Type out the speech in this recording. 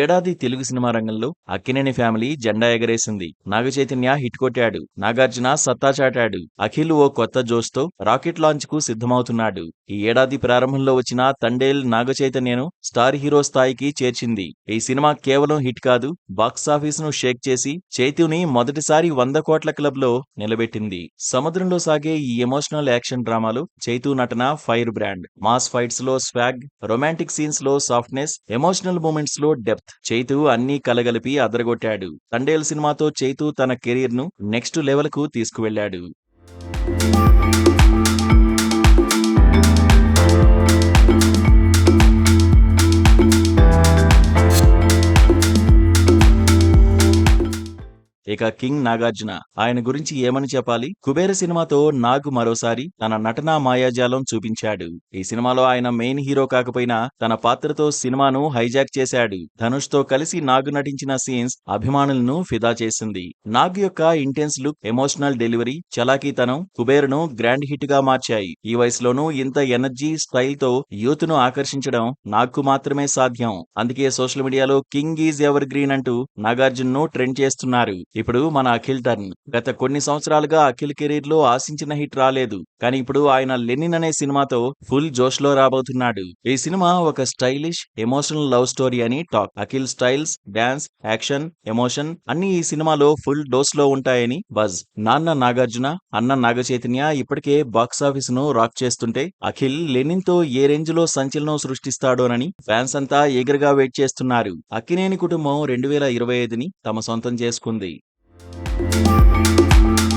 ఏడాది తెలుగు సినిమా రంగంలో అక్కినేని ఫ్యామిలీ జెండా ఎగరేసింది. నాగచైతన్య హిట్ కొట్టాడు. నాగార్జున సత్తా చాటాడు. అఖిల్ ఓ కొత్త జోష్తో రాకెట్ లాంచ్కు సిద్ధమవుతున్నాడు. ఈ ఏడాది ప్రారంభంలో వచ్చిన తండేల్ నాగచైతన్యను స్టార్ హీరో స్థాయికి చేర్చింది. ఈ సినిమా కేవలం హిట్ కాదు బాక్సాఫీస్ను షేక్ చేసి చైతుని మొదటిసారి వంద కోట్ల క్లబ్లో నిలబెట్టింది. సముద్రంలో సాగే ఈ ఎమోషనల్ యాక్షన్ డ్రామాలు చైతు నటన ఫైర్ బ్రాండ్. మాస్ ఫైట్స్లో స్వాగ్ రొమాంటిక్ సీన్స్లో సాఫ్ట్నెస్ ఎమోషనల్ మూమెంట్స్లో డెప్త్. చైతు అన్నీ కలగలిపి అదరగొట్టాడు. తండేల్ సినిమాతో చైతు తన కెరీర్ను నెక్స్ట్ లెవెల్కు తీసుకువెళ్ళాడు ఇక కింగ్ నాగార్జున ఆయన గురించి ఏమని చెప్పాలి? కుబేర సినిమాతో నాగ్ మరోసారి తన నటనా మాయాజాలం చూపించాడు. ఈ సినిమాలో ఆయన మెయిన్ హీరో కాకపోయినా తన పాత్రతో సినిమాను హైజాక్ చేశాడు. ధనుష్తో కలిసి నాగ్ నటించిన సీన్స్ అభిమానులను ఫిదా చేసింది. నాగ్ యొక్క ఇంటెన్స్ లుక్ ఎమోషనల్ డెలివరీ చలాకీతనం కుబేరును గ్రాండ్ హిట్గా మార్చాయి. ఈ వయసులోనూ ఇంత ఎనర్జీ స్టైల్తో యూత్ను ఆకర్షించడం నాగ్కు మాత్రమే సాధ్యం. అందుకే సోషల్ మీడియాలో కింగ్ ఈజ్ ఎవర్ గ్రీన్ అంటూ నాగార్జున్ను ట్రెండ్ చేస్తున్నారు. ఇప్పుడు మన అఖిల్ టర్న్. గత కొన్ని సంవత్సరాలుగా అఖిల్ కెరీర్లో ఆశించిన హిట్ రాలేదు. కానీ ఇప్పుడు ఆయన లెనిన్ అనే సినిమాతో ఫుల్ జోష్లో రాబోతున్నాడు. ఈ సినిమా ఒక స్టైలిష్ ఎమోషనల్ లవ్ స్టోరీ అని talk. Akhil styles dance action emotion అన్ని ఈ సినిమాలో ఫుల్ డోస్లో ఉంటాయని బజ్. నాన్న నాగార్జున అన్న నాగచైతన్య ఇప్పటికే బాక్సాఫీస్ను రాక్ చేస్తుంటే అఖిల్ లెనిన్తో ఏ రేంజ్లో సంచలనం సృష్టిస్తాడోనని ఫ్యాన్స్ అంతా ఎగరగా వెయిట్ చేస్తున్నారు. అక్కినేని కుటుంబం రెండు వేల ఇరవై ఐదుని తమ సొంతం చేసుకుంది. Thank you